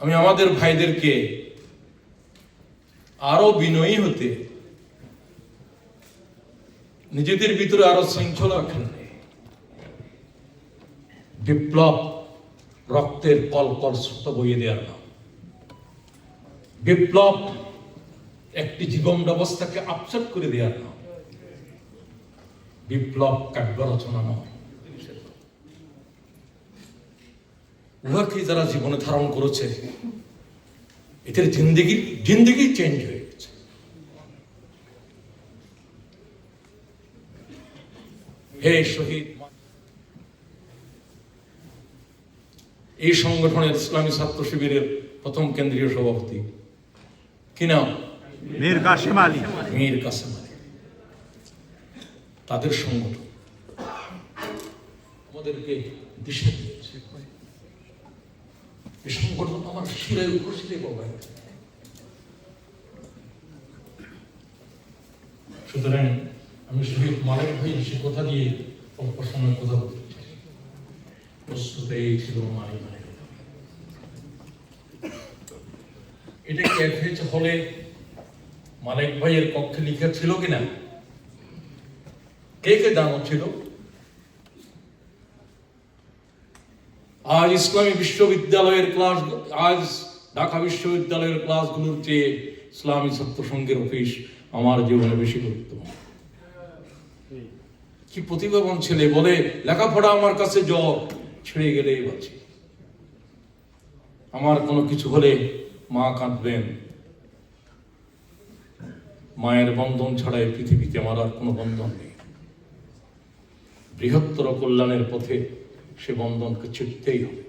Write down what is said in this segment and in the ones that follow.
আমি আমাদের ভাইদেরকে আরও বিনয়ী হতে, নিজেদের ভিতরে আরও শৃঙ্খলা রাখেন বিপ্লব রক্তের কল কল স্রোত বইয়ে দেওয়ার নাম। বিপ্লব একটি জীবন ব্যবস্থাকে আপসেট করে দেওয়ার নাম। বিপ্লব কাব্য রচনা নয়। উহাকে যারা জীবনে ধারণ করেছে এদের জিন্দগি জিন্দগি চেঞ্জ হয়ে গেছে। হে শহীদ এই সংগঠনের ইসলামী ছাত্র শিবিরের প্রথম কেন্দ্রীয় সভাপতি কি নাম? মীর কাসিম আলী। মীর কাসেম আলী। তাদের সংগঠন। আমাদেরকে দিশা দিয়েছে। এই সংগঠন আমার শিরে উপশিরে বাবা সুতরাং আমি শহীদ মালিক ভাই সে কথা দিয়ে অল্প সময় কথা বলতে প্রস্তুত এই ছিল মালিক ভাই। এটা কি এক হলে মালিক ভাইয়ের পক্ষে লিখা ছিল কিনা? কে কে দান ছিল? আজ ইসলামী বিশ্ববিদ্যালয়ের ক্লাস আজ ঢাকা বিশ্ববিদ্যালয়ের ক্লাসগুলোর চেয়ে ইসলামী ছাত্র সংঘের অফিস আমার জীবনে বেশি গুরুত্বপূর্ণ। কি প্রতিভাবান ছেলে বলে, লেখাপড়া আমার কাছে জ্বর, ছেড়ে গেলেই বাঁচি। আমার কোনো কিছু হলে মা কাঁদবেন। মায়ের বন্ধন ছাড়াই পৃথিবীতে আমার আর কোনো বন্ধন নেই। বৃহত্তর কল্যাণের পথে সে বন্ধনকে ছিঁড়তেই হবে।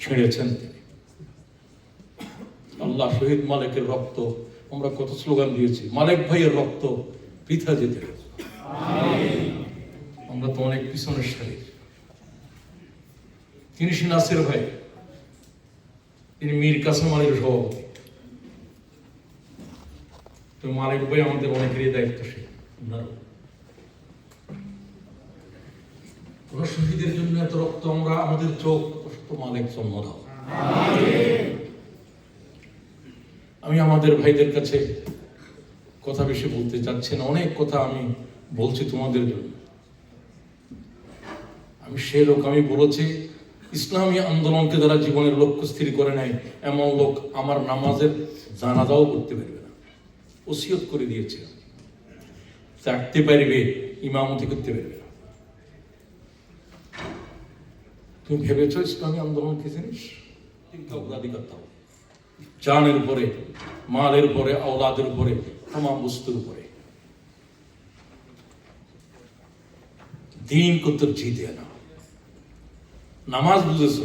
ছিঁড়েছেন তিনি। আল্লাহ শহীদ মালিকের রক্ত, আমরা কত স্লোগান দিয়েছি, মালিক ভাইয়ের রক্ত পৃথা যেতে আমরা তো অনেক পিছনের সারি। তিনি সে নাসির ভাই, তিনি মীর কাসেম আলীর সভাপতি। তো মালিক ভাই আমাদের অনেকেরই দায়িত্বশীল। আপনারও শহীদের জন্য এত রক্ত আমরা আমাদের চোখ মালিক জন্ম দাও। আমি আমাদের ভাইদের কাছে কথা বেশি বলতে চাচ্ছি না অনেক কথা আমি বলছি তোমাদের জন্য। আমি সে লোক আমি বলেছি ইসলামী আন্দোলনকে যারা জীবনের লক্ষ্য স্থির করে নেয় এমন লোক আমার নামাজের জানাজাও করতে পারবে না। ওসিয়ত করে দিয়েছে। চাকতে পারবে ইমামতি করতে পারবে না তুমি ভেবেছ ইসলামী আন্দোলন কি জিনিস? অগ্রাধিকার জানের উপরে, মালের উপরে, আওলাদের উপরে বস্তুর উপরে। দিন কত না। নামাজ বুঝেছ,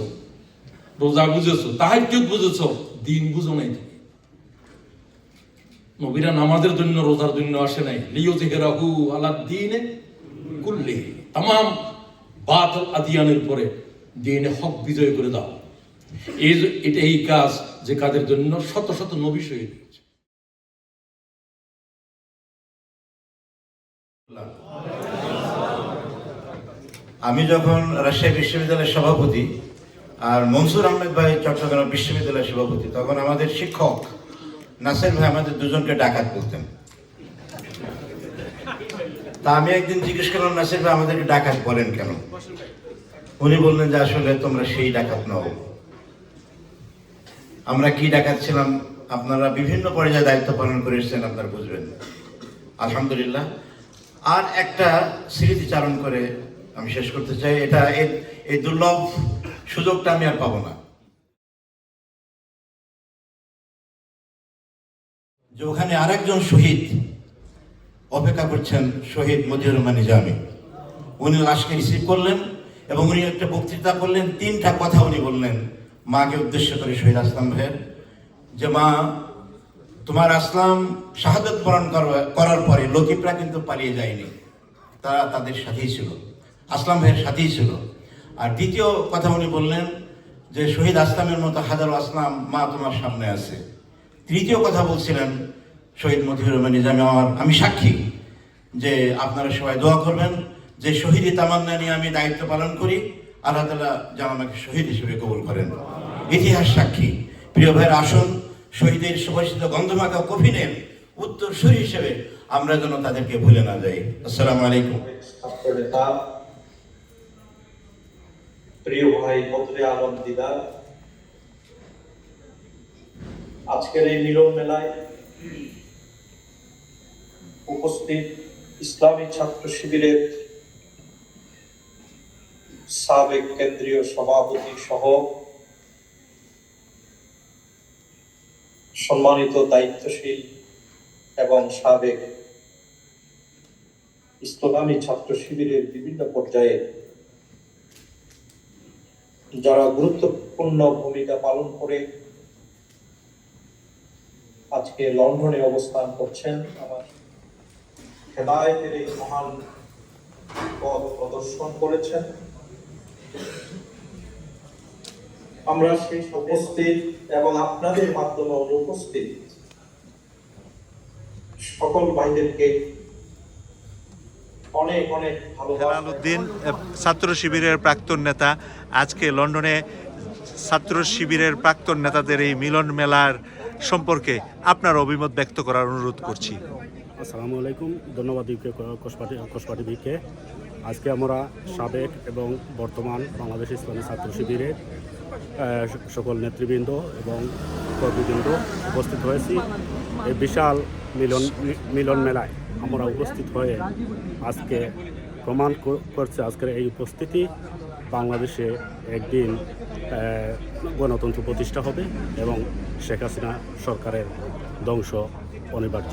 রোজা বুঝেছ, তাহাজ্জুদ বুঝেছ, দিন বুঝো নাই তুমি। নবীরা নামাজের জন্য, রোজার জন্য আসে নাই। লিও জেহেরাহু আলা দিনে কুল্লি তাম বাতল আদিয়ানের পরে দিনে হক বিজয় করে দাও। এই এটা এই কাজ যে কাজের জন্য শত শত নবী শহীদ হয়েছে। আমি যখন রাজশাহী বিশ্ববিদ্যালয়ের সভাপতি আর মনসুর আহমেদ ভাই চট্টগ্রাম বিশ্ববিদ্যালয়ের সভাপতি, তখন আমাদের শিক্ষক নাসির ভাই আমাদের দুজনকে ডাকাত বলতেন। তা আমি একদিন জিজ্ঞেস করলাম, নাসির ভাই, আমাদেরকে ডাকাত বলেন কেন? উনি বললেন যে, আসলে তোমরা সেই ডাকাত নও। আমরা কি ডাকাত ছিলাম? আপনারা বিভিন্ন পর্যায়ে দায়িত্ব পালন করে এসেছেন, আপনারা বুঝবেন আলহামদুলিল্লাহ। আর একটা স্মৃতিচারণ করে আমি শেষ করতে চাই। এটা এই- দুর্লভ সুযোগটা আমি আর পাবো না। যে ওখানে আরেকজন শহীদ অপেক্ষা করছেন, শহীদ মজিউর রহমান উনি লাশকে রিসিভ করলেন। এবং উনি একটা বক্তৃতা করলেন, তিনটা কথা উনি বললেন। মাকে উদ্দেশ্য করে শহীদ আসলাম ভাইয়ের। যে মা, তোমার আসলাম শাহাদত বরণ করা- করার পরে লতিফরা কিন্তু পালিয়ে যায়নি। তারা তাদের সাথেই ছিল। আসলাম ভাইয়ের সাথেই ছিল। আর দ্বিতীয় কথা উনি বললেন যে শহীদ আসলামের মতো হাজারো আসলাম মা তোমার সামনে আছে। তৃতীয় কথা বলছিলেন শহীদ মতিউর রহমান আমার, আমি সাক্ষী যে আপনারা সবাই দোয়া করবেন। যে শহীদি তামান্না নিয়ে আমি দায়িত্ব পালন করি, আল্লাহ তালা যেন আমাকে শহীদ হিসেবে কবুল করেন। ইতিহাস সাক্ষী। প্রিয় ভাইয়ের আসন, শহীদের সুভাষিত গন্ধমাখা কফিনের উত্তর উত্তরসূরি হিসেবে আমরা যেন তাদেরকে ভুলে না যাই। আসসালামু আলাইকুম। প্রিয় ভাই বদরে আলম দিদার, আজকের এই মিলন মেলায় উপস্থিত ইসলামী ছাত্র শিবিরের সাবেক কেন্দ্রীয় সভাপতি সহ সম্মানিত দায়িত্বশীল এবং সাবেক ইসলামী ছাত্র শিবিরের বিভিন্ন পর্যায়ে যারা গুরুত্বপূর্ণ ভূমিকা পালন করে আজকে লন্ডনে অবস্থান করছেন, আমার হেদায়তের এই মহান পথ প্রদর্শন করেছেন। আমরা সেই উপস্থিত এবং আপনাদের মাধ্যমে অনুপস্থিত সকল ভাইদেরকে অনেক অনেক হেলালুদ্দিন ছাত্র শিবিরের প্রাক্তন নেতা। আজকে লন্ডনে ছাত্র শিবিরের প্রাক্তন নেতাদের এই মিলন মেলার সম্পর্কে আপনার অভিমত ব্যক্ত করার অনুরোধ করছি। আসসালামু আলাইকুম। ধন্যবাদ কসপাটি বিকে আজকে আমরা সাবেক এবং বর্তমান বাংলাদেশ ইসলামী ছাত্র শিবিরের সকল নেতৃবৃন্দ এবং কর্মীবৃন্দ উপস্থিত হয়েছি। এই বিশাল মিলন মিলন মেলায় আমরা উপস্থিত হয়ে আজকে প্রমাণ করছে আজকের এই উপস্থিতি। বাংলাদেশে একদিন গণতন্ত্র প্রতিষ্ঠা হবে এবং শেখ হাসিনা সরকারের ধ্বংস অনিবার্য।